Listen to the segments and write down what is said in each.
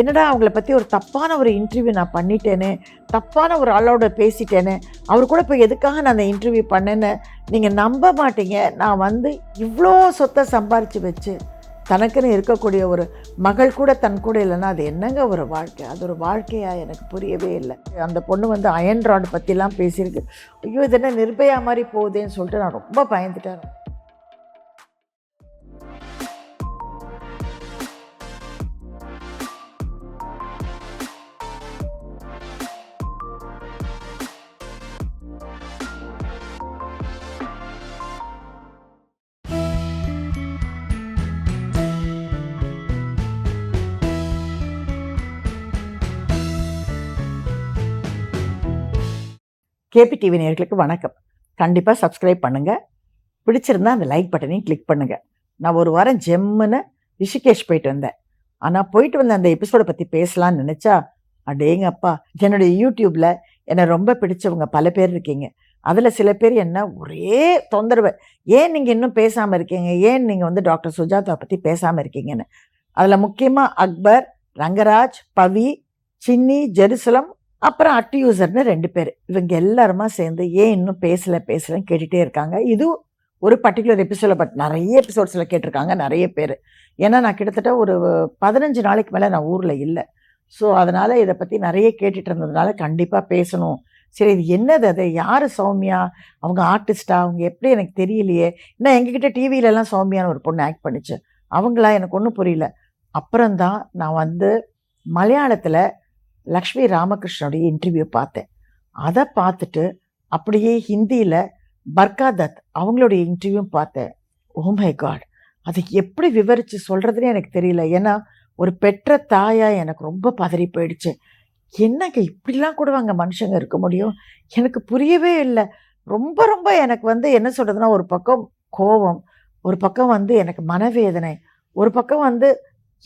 என்னடா அவங்கள பற்றி ஒரு தப்பான ஒரு இன்டர்வியூ நான் பண்ணிட்டேனே தப்பான ஒரு ஆளோட பேசிட்டேனே அவர் கூட இப்போ எதுக்காக நான் அந்த இன்டர்வியூ பண்ணேன்னு நீங்கள் நம்ப மாட்டீங்க. நான் வந்து இவ்வளோ சொத்தை சம்பாரித்து வச்சு தனக்குன்னு இருக்கக்கூடிய ஒரு மகள் கூட தன் கூட இல்லைன்னா அது என்னங்க ஒரு வாழ்க்கை? அது ஒரு வாழ்க்கையாக எனக்கு புரியவே இல்லை. அந்த பொண்ணு வந்து அயன் ராட் பற்றிலாம் பேசியிருக்கு. ஐயோ இது என்ன நிர்பயா மாதிரி போகுதேன்னு சொல்லிட்டு நான் ரொம்ப பயந்துட்டேன். கேபி டிவி நேர்களுக்கு வணக்கம். கண்டிப்பாக சப்ஸ்கிரைப் பண்ணுங்கள் பிடிச்சிருந்தா அந்த லைக் பட்டனையும் கிளிக் பண்ணுங்கள் நான் ஒரு வாரம் ஜெம்முன்னு ரிஷிகேஷ் போயிட்டு வந்தேன். ஆனால் போயிட்டு வந்த அந்த எபிசோடை பற்றி பேசலாம்னு நினச்சா அடேங்கப்பா என்னுடைய யூடியூப்பில் என்னை ரொம்ப பிடிச்சவங்க பல பேர் இருக்கீங்க. அதில் சில பேர் என்ன ஒரே தொந்தரவு. ஏன் நீங்கள் இன்னும் பேசாமல் இருக்கீங்க? ஏன் நீங்கள் வந்து டாக்டர் சுஜாதா பற்றி பேசாமல் இருக்கீங்கன்னு? அதில் முக்கியமாக அக்பர் ரங்கராஜ் பவி சின்னி ஜெருசலம் அப்புறம் அட்டு யூசர்னு ரெண்டு பேர். இவங்க எல்லாருமா சேர்ந்து ஏன் இன்னும் பேசலை பேசலைன்னு கேட்டுகிட்டே இருக்காங்க. இது ஒரு பர்டிகுலர் எபிசோட பட் நிறைய எபிசோட்ஸில் கேட்டிருக்காங்க நிறைய பேர். ஏன்னா நான் கிட்டத்தட்ட ஒரு பதினஞ்சு நாளைக்கு மேலே நான் ஊரில் இல்லை. ஸோ அதனால் இதை பற்றி நிறைய கேட்டுட்டு இருந்ததுனால கண்டிப்பாக பேசணும். சரி இது என்னது அது? யார் சௌமியா? அவங்க ஆர்டிஸ்டா அவங்க எப்படி? எனக்கு தெரியலையே. இன்னும் எங்ககிட்ட டிவியிலலாம் சௌமியான்னு ஒரு பொண்ணு ஆக்ட் பண்ணிச்சு. அவங்களா? எனக்கு ஒன்றும் புரியல. அப்புறம்தான் நான் வந்து மலையாளத்தில் லக்ஷ்மி ராமகிருஷ்ணனுடைய இன்டர்வியூ பார்த்தேன். அதை பார்த்துட்டு அப்படியே ஹிந்தியில் பர்கா தத் அவங்களுடைய இன்டர்வியூ பார்த்தேன். ஓ மை காட் அதை எப்படி விவரித்து சொல்கிறதுனே எனக்கு தெரியல. ஏன்னா ஒரு பெற்ற தாயாக எனக்கு ரொம்ப பதறி போயிடுச்சு. என்னங்க இப்படிலாம் கூட அங்கே மனுஷங்க இருக்க முடியும்? எனக்கு புரியவே இல்லை. ரொம்ப ரொம்ப எனக்கு வந்து என்ன சொல்கிறதுனா ஒரு பக்கம் கோபம் ஒரு பக்கம் வந்து எனக்கு மனவேதனை ஒரு பக்கம் வந்து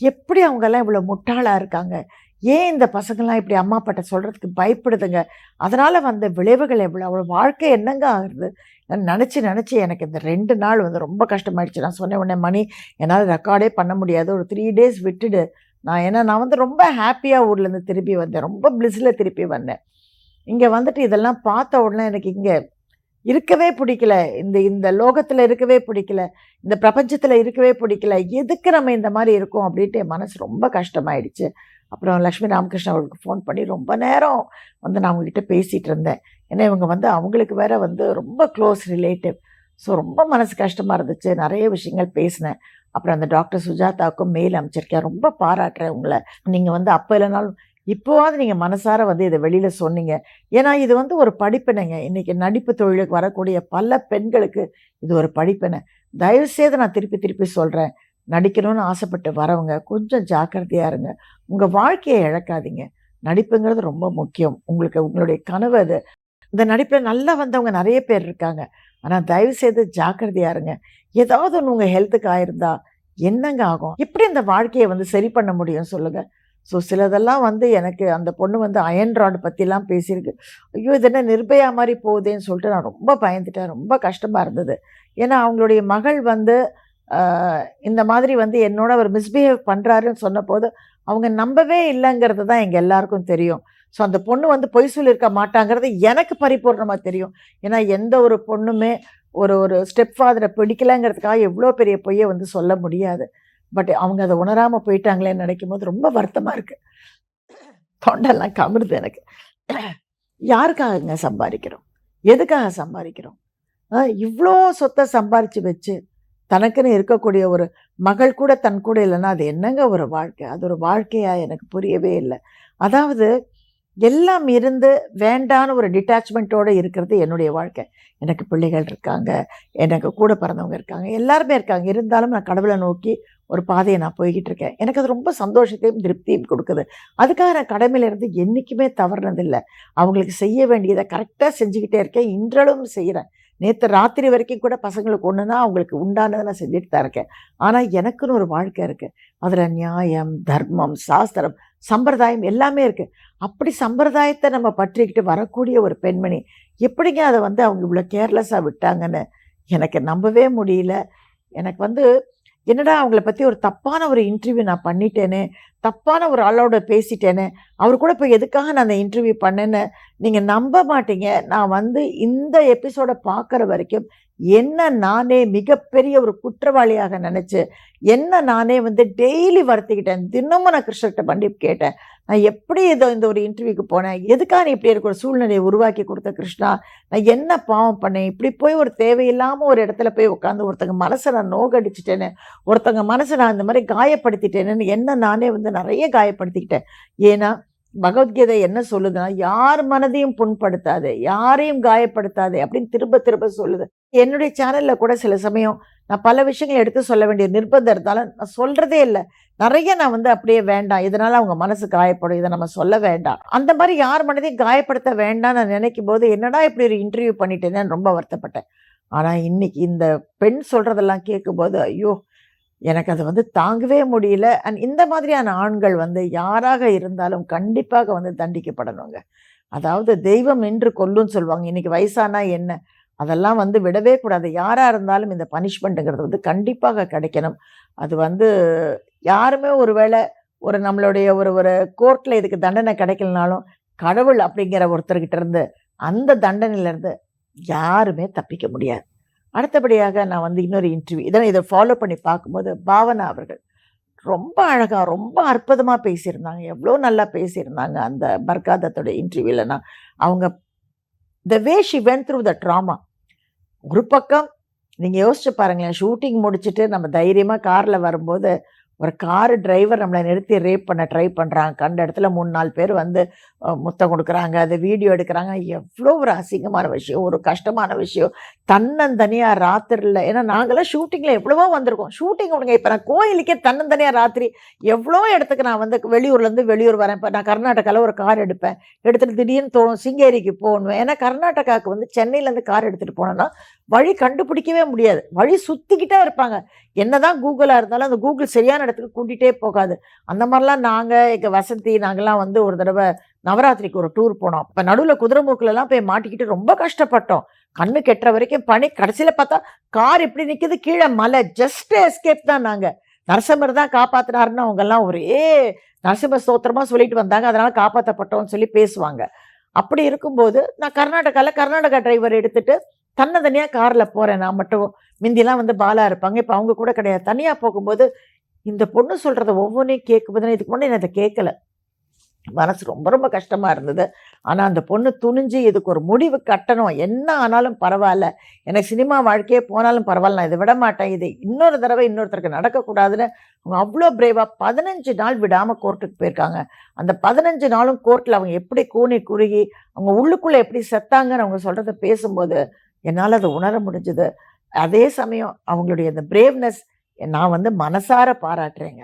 எப்படி அவங்கெல்லாம் இவ்வளோ முட்டாளாக இருக்காங்க? ஏன் இந்த பசங்கள்லாம் இப்படி அம்மா அப்பாட்ட சொல்கிறதுக்கு பயப்படுதுங்க? அதனால் வந்த விளைவுகள் எவ்வளோ அவ்வளோ வாழ்க்கை என்னங்க ஆகுது நான் நினச்சி நினச்சி எனக்கு இந்த ரெண்டு நாள் வந்து ரொம்ப கஷ்டமாயிடுச்சு. நான் சொன்ன உடனே மணி என்னால் ரெக்கார்டே பண்ண முடியாது. ஒரு த்ரீ டேஸ் விட்டுடு. நான் ஏன்னா நான் வந்து ரொம்ப ஹாப்பியாக ஊர்லேருந்து திருப்பி வந்தேன். ரொம்ப பிளிஸில் திருப்பி வந்தேன். இங்கே வந்துட்டு இதெல்லாம் பார்த்த உடனே எனக்கு இங்கே இருக்கவே பிடிக்கல. இந்த இந்த லோகத்தில் இருக்கவே பிடிக்கல. இந்த பிரபஞ்சத்தில் இருக்கவே பிடிக்கல. எதுக்கு நம்ம இந்த மாதிரி இருக்கோம் அப்படின்ட்டு என் மனசு ரொம்ப கஷ்டமாயிடுச்சு. அப்புறம் லக்ஷ்மி ராமகிருஷ்ணன் அவர்களுக்கு ஃபோன் பண்ணி ரொம்ப நேரம் வந்து நான் அவங்ககிட்ட பேசிகிட்டு இருந்தேன். ஏன்னா இவங்க வந்து அவங்களுக்கு வேற வந்து ரொம்ப க்ளோஸ் ரிலேட்டிவ் ஸோ ரொம்ப மனசு கஷ்டமாக இருந்துச்சு. நிறைய விஷயங்கள் பேசினேன். அப்புறம் அந்த டாக்டர் சுஜாதாவுக்கும் மெயில் அமைச்சிருக்கேன் ரொம்ப பாராட்டுறேன் உங்களை. நீங்கள் வந்து அப்போ இல்லைனாலும் இப்போவாவது நீங்கள் மனசார வந்து இதை வெளியில் சொன்னீங்க. ஏன்னா இது வந்து ஒரு படிப்பினைங்க. இன்றைக்கி நடிப்பு தொழிலுக்கு வரக்கூடிய பல பெண்களுக்கு இது ஒரு படிப்பினை. தயவுசெய்து நான் திருப்பி திருப்பி சொல்கிறேன் நடிக்கணும்னு ஆசைப்பட்டு வரவங்க கொஞ்சம் ஜாக்கிரதையாக இருங்க. உங்கள் வாழ்க்கையை இழக்காதீங்க. நடிப்புங்கிறது ரொம்ப முக்கியம். உங்களுக்கு உங்களுடைய கனவு அது. இந்த நடிப்பில் நல்லா வந்தவங்க நிறைய பேர் இருக்காங்க. ஆனால் தயவு செய்து ஜாக்கிரதையாக இருங்க. ஏதாவது ஒன்று உங்கள் ஹெல்த்துக்கு ஆயிருந்தா என்னங்க ஆகும்? எப்படி இந்த வாழ்க்கையை வந்து சரி பண்ண முடியும் சொல்லுங்கள் ஸோ சிலதெல்லாம் வந்து எனக்கு அந்த பொண்ணு வந்து அயன் ராட் பற்றிலாம் பேசியிருக்கு. ஐயோ இது என்ன நிர்பயா மாதிரி போகுதேன்னு சொல்லிட்டு நான் ரொம்ப பயந்துட்டேன். ரொம்ப கஷ்டமாக இருந்தது. ஏன்னா அவங்களுடைய மகள் வந்து இந்த மாதிரி வந்து என்னோட அவர் மிஸ்பிஹேவ் பண்ணுறாருன்னு சொன்னபோது அவங்க நம்பவே இல்லைங்கிறது தான் எங்கள் எல்லாருக்கும் தெரியும். ஸோ அந்த பொண்ணு வந்து பொய் சொல்லியிருக்க மாட்டாங்கிறது எனக்கு பரிபூர்ணமாக தெரியும். ஏன்னா எந்த ஒரு பொண்ணுமே ஒரு ஒரு ஸ்டெப் ஃபாதரை பிடிக்கலங்கிறதுக்காக எவ்வளோ பெரிய பொய்யை வந்து சொல்ல முடியாது. பட் அவங்க அதை உணராமல் போயிட்டாங்களேன்னு நினைக்கும் போது ரொம்ப வருத்தமாக இருக்குது தொண்டெல்லாம் கமிருது எனக்கு. யாருக்காகங்க சம்பாதிக்கிறோம்? எதுக்காக சம்பாதிக்கிறோம்? இவ்வளோ சொத்தை சம்பாரித்து வச்சு தனக்குன்னு இருக்கக்கூடிய ஒரு மகள் கூட தன் கூட இல்லைன்னா அது என்னங்க ஒரு வாழ்க்கை? அது ஒரு வாழ்க்கையாக எனக்கு புரியவே இல்லை. அதாவது எல்லாம் இருந்து வேண்டான ஒரு டிட்டாச்மெண்ட்டோடு இருக்கிறது என்னுடைய வாழ்க்கை. எனக்கு பிள்ளைகள் இருக்காங்க எனக்கு கூட பிறந்தவங்க இருக்காங்க எல்லாருமே இருக்காங்க. இருந்தாலும் நான் கடவுளை நோக்கி ஒரு பாதையை நான் போய்கிட்டு இருக்கேன். எனக்கு அது ரொம்ப சந்தோஷத்தையும் திருப்தியும் கொடுக்குது. அதுக்காக நான் கடமையிலேருந்து என்றைக்குமே தவறுனதில்லை. அவங்களுக்கு செய்ய வேண்டியதை கரெக்டாக செஞ்சுக்கிட்டே இருக்கேன். இன்றளவும் செய்கிறேன் நேற்று ராத்திரி வரைக்கும் கூட பசங்களுக்கு ஒன்றுனா அவங்களுக்கு உண்டானதை நான் செஞ்சுட்டு தான் இருக்கேன். ஆனால் எனக்குன்னு ஒரு வாழ்க்கை இருக்குது அதில் நியாயம் தர்மம் சாஸ்திரம் சம்பிரதாயம் எல்லாமே இருக்குது அப்படி சம்பிரதாயத்தை நம்ம பற்றிக்கிட்டு வரக்கூடிய ஒரு பெண்மணி எப்படிங்க அதை வந்து அவங்க இவ்வளோ கேர்லெஸ்ஸாக விட்டாங்கன்னு எனக்கு நம்பவே முடியல. எனக்கு வந்து என்னடா அவங்கள பற்றி ஒரு தப்பான ஒரு இன்டர்வியூ நான் பண்ணிட்டேனே தப்பான ஒரு ஆளோட பேசிட்டேன்னு அவர் கூட இப்போ எதுக்காக நான் அந்த இன்டர்வியூ பண்ணேன்னு நீங்கள் நம்ப மாட்டீங்க. நான் வந்து இந்த எபிசோடை பார்க்குற வரைக்கும் என்ன நானே மிகப்பெரிய ஒரு குற்றவாளியாக நினச்சி என்ன நானே வந்து டெய்லி வருத்திக்கிட்டேன். தினமும் நான் கிருஷ்ணர்கிட்ட மன்னிப்பு கேட்டேன். நான் எப்படி இதோ இந்த ஒரு இன்டர்வியூக்கு போனேன்? எதுக்காக நீ இப்படி இருக்கிற ஒரு சூழ்நிலையை உருவாக்கி கொடுத்த கிருஷ்ணா நான் என்ன பாவம் பண்ணேன்? இப்படி போய் ஒரு தேவையில்லாமல் ஒரு இடத்துல போய் உட்காந்து ஒருத்தங்க மனசை நான் நோகடிச்சிட்டேன்னு ஒருத்தங்க மனசை நான் இந்த மாதிரி காயப்படுத்திட்டேன்னு என்ன நானே வந்து நிறைய காயப்படுத்திக்கிட்டேன். ஏன்னா பகவத்கீதை என்ன சொல்லுதுன்னா யார் மனதையும் புண்படுத்தாது யாரையும் காயப்படுத்தாது அப்படின்னு திரும்ப திரும்ப சொல்லுது. என்னுடைய சேனலில் கூட சில சமயம் நான் பல விஷயங்களை எடுத்து சொல்ல வேண்டிய நிர்பந்தம் இருந்தாலும் நான் சொல்கிறதே இல்லை. நிறைய நான் வந்து அப்படியே வேண்டாம். இதனால் அவங்க மனசு காயப்படும். இதை நம்ம சொல்ல வேண்டாம். அந்த மாதிரி யார் மனதையும் காயப்படுத்த வேண்டாம் நான் நினைக்கும் போது என்னடா இப்படி ஒரு இன்டர்வியூ பண்ணிட்டேன்னு ரொம்ப வருத்தப்பட்டேன். ஆனால் இன்றைக்கி இந்த பெண் சொல்கிறதெல்லாம் கேட்கும்போது ஐயோ எனக்கு அது வந்து தாங்கவே முடியல. அண்ட் இந்த மாதிரியான ஆண்கள் வந்து யாராக இருந்தாலும் கண்டிப்பாக வந்து தண்டிக்கப்படணுங்க. அதாவது தெய்வம் என்று கொல்லுன்னு சொல்லுவாங்க. இன்றைக்கி வயசானா என்ன? அதெல்லாம் வந்து விடவே கூடாது. யாராக இருந்தாலும் இந்த பனிஷ்மெண்ட்டுங்கிறது வந்து கண்டிப்பாக கிடைக்கணும். அது வந்து யாருமே ஒரு வேளை ஒரு நம்மளுடைய ஒரு ஒரு கோர்ட்டில் இதுக்கு தண்டனை கிடைக்கலனாலும் கடவுள் அப்படிங்கிற ஒருத்தர்கிட்ட இருந்து அந்த தண்டனையிலேருந்து யாருமே தப்பிக்க முடியாது. அடுத்தபடியாக நான் வந்து இன்னொரு இன்டர்வியூ இதை இதை ஃபாலோ பண்ணி பார்க்கும்போது பாவனா அவர்கள் ரொம்ப அழகாக ரொம்ப அற்புதமாக பேசியிருந்தாங்க. எவ்வளோ நல்லா பேசியிருந்தாங்க அந்த பர்காதத்தோட இன்டர்வியூவில் நான். அவங்க the way she went through the trauma ஒரு பக்கம் நீங்கள் யோசிச்சு பாருங்களேன் ஷூட்டிங் முடிச்சுட்டு நம்ம தைரியமாக காரில் வரும்போது ஒரு கார் டிரைவர் நம்மளை நிறுத்தி ரேப் பண்ண ட்ரை பண்ணுறாங்க கண்ட இடத்துல மூணு நாலு பேர் வந்து முத்தம் கொடுக்குறாங்க அதை வீடியோ எடுக்கிறாங்க. எவ்வளோ ஒரு அசிங்கமான விஷயம் ஒரு கஷ்டமான விஷயம். தன்னந்தனியாக ராத்திரியில் ஏன்னா நாங்களாம் ஷூட்டிங்கில் எவ்வளவோ வந்திருக்கோம். ஷூட்டிங் விடுங்க இப்போ நான் கோயிலுக்கே தன்னந்தனியாக ராத்திரி எவ்வளோ இடத்துக்கு நான் வந்து வெளியூர்லேருந்து வெளியூர் வரேன். இப்போ நான் கர்நாடகாவில் ஒரு கார் எடுப்பேன். எடுத்துகிட்டு திடீர்னு தோணும் சிங்கேரிக்கு போகணும். ஏன்னா கர்நாடகாவுக்கு வந்து சென்னையிலேருந்து கார் எடுத்துகிட்டு போனோன்னா வழி கண்டுபிடிக்கவே முடியாது. வழி சுற்றிக்கிட்டே இருப்பாங்க. என்னதான் கூகுளாக இருந்தாலும் அந்த கூகுள் சரியான இடத்துக்கு கூட்டிகிட்டே போகாது. அந்த மாதிரிலாம் நாங்கள் எங்கள் வசந்தி நாங்கள்லாம் வந்து ஒரு தடவை நவராத்திரிக்கு ஒரு டூர் போனோம். இப்போ நடுவில் குதிரைமூக்கிலலாம் போய் மாட்டிக்கிட்டு ரொம்ப கஷ்டப்பட்டோம். கண்ணு கெட்டுற வரைக்கும் பனி கடைசியில் பார்த்தா கார் இப்படி நிற்கிது கீழே மலை. ஜஸ்ட் எஸ்கேப் தான் நாங்கள் நரசிம்மர் தான் காப்பாத்துனாருன்னு அவங்கெல்லாம் ஒரே நரசிம்ம ஸ்தோத்திரமா சொல்லிட்டு வந்தாங்க. அதனால் காப்பாற்றப்பட்டோம்னு சொல்லி பேசுவாங்க. அப்படி இருக்கும்போது நான் கர்நாடகாவில் கர்நாடகா டிரைவர் எடுத்துகிட்டு தன்னை தனியாக காரில் போகிறேன் நான் மட்டும் முந்திலாம் வந்து பாலாக இருப்பாங்க. இப்போ அவங்க கூட கிடையாது. தனியாக போகும்போது இந்த பொண்ணு சொல்கிறத ஒவ்வொன்றையும் கேட்கும்போது இதுக்கு முன்னாடி நான் இதை கேட்கல. மனசு ரொம்ப ரொம்ப கஷ்டமாக இருந்தது. ஆனால் அந்த பொண்ணு துணிஞ்சு இதுக்கு ஒரு முடிவு கட்டணும். என்ன ஆனாலும் பரவாயில்ல. எனக்கு சினிமா வாழ்க்கையே போனாலும் பரவாயில்ல. நான் இதை விட மாட்டேன். இது இன்னொரு தடவை இன்னொருத்தருக்கு நடக்கக்கூடாதுன்னு அவங்க அவ்வளோ பிரேவாக பதினஞ்சு நாள் விடாமல் கோர்ட்டுக்கு போயிருக்காங்க. அந்த பதினஞ்சு நாளும் கோர்ட்டில் அவங்க எப்படி கூனி குறுகி அவங்க உள்ளுக்குள்ளே எப்படி செத்தாங்கன்னு அவங்க சொல்கிறத பேசும்போது என்னால் அதை உணர முடிஞ்சுது. அதே சமயம் அவங்களுடைய அந்த பிரேவ்னஸ் நான் வந்து மனசார பாராட்டுறேங்க.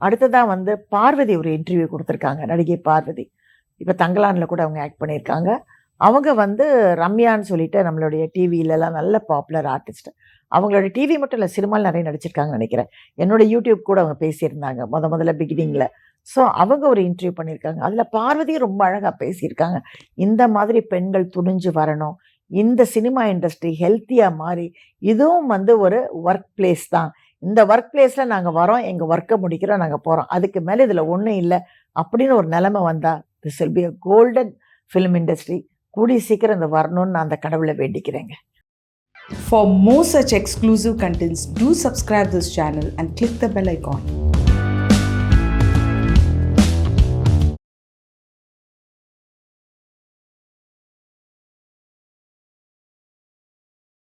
அடுத்ததான் வந்து பார்வதி ஒரு இன்டர்வியூ கொடுத்துருக்காங்க நடிகை பார்வதி. இப்போ தங்கலானில் கூட அவங்க ஆக்ட் பண்ணியிருக்காங்க. அவங்க வந்து ரம்யான்னு சொல்லிட்டு நம்மளுடைய டிவியிலலாம் நல்ல பாப்புலர் ஆர்டிஸ்ட் அவங்களோட டிவி மட்டும் இல்லை சினிமாவில் நிறைய நடிச்சிருக்காங்கன்னு நினைக்கிறேன். என்னோட யூடியூப் கூட அவங்க பேசியிருந்தாங்க முத முதல்ல பிகினிங்கில் ஸோ அவங்க ஒரு இன்டர்வியூ பண்ணியிருக்காங்க. அதில் பார்வதி ரொம்ப அழகாக பேசியிருக்காங்க. இந்த மாதிரி பெண்கள் துணிஞ்சு வரணும் இந்த சினிமா இண்டஸ்ட்ரி ஹெல்த்தியாக மாறி இதுவும் வந்து ஒரு ஒர்க் பிளேஸ் தான். இந்த ஒர்க் பிளேஸில் நாங்கள் வரோம் எங்கள் ஒர்க்கை முடிக்கிறோம் நாங்கள் போகிறோம் அதுக்கு மேலே இதில் ஒன்றும் இல்லை. அப்படின்னு ஒரு நிலைமை வந்தால் this will be a golden film industry கூடி சீக்கிரம் இந்த வரணும்னு நான் அந்த கடவுளை வேண்டிக்கிறேங்க. For more such exclusive contents, do subscribe this channel and click the bell icon.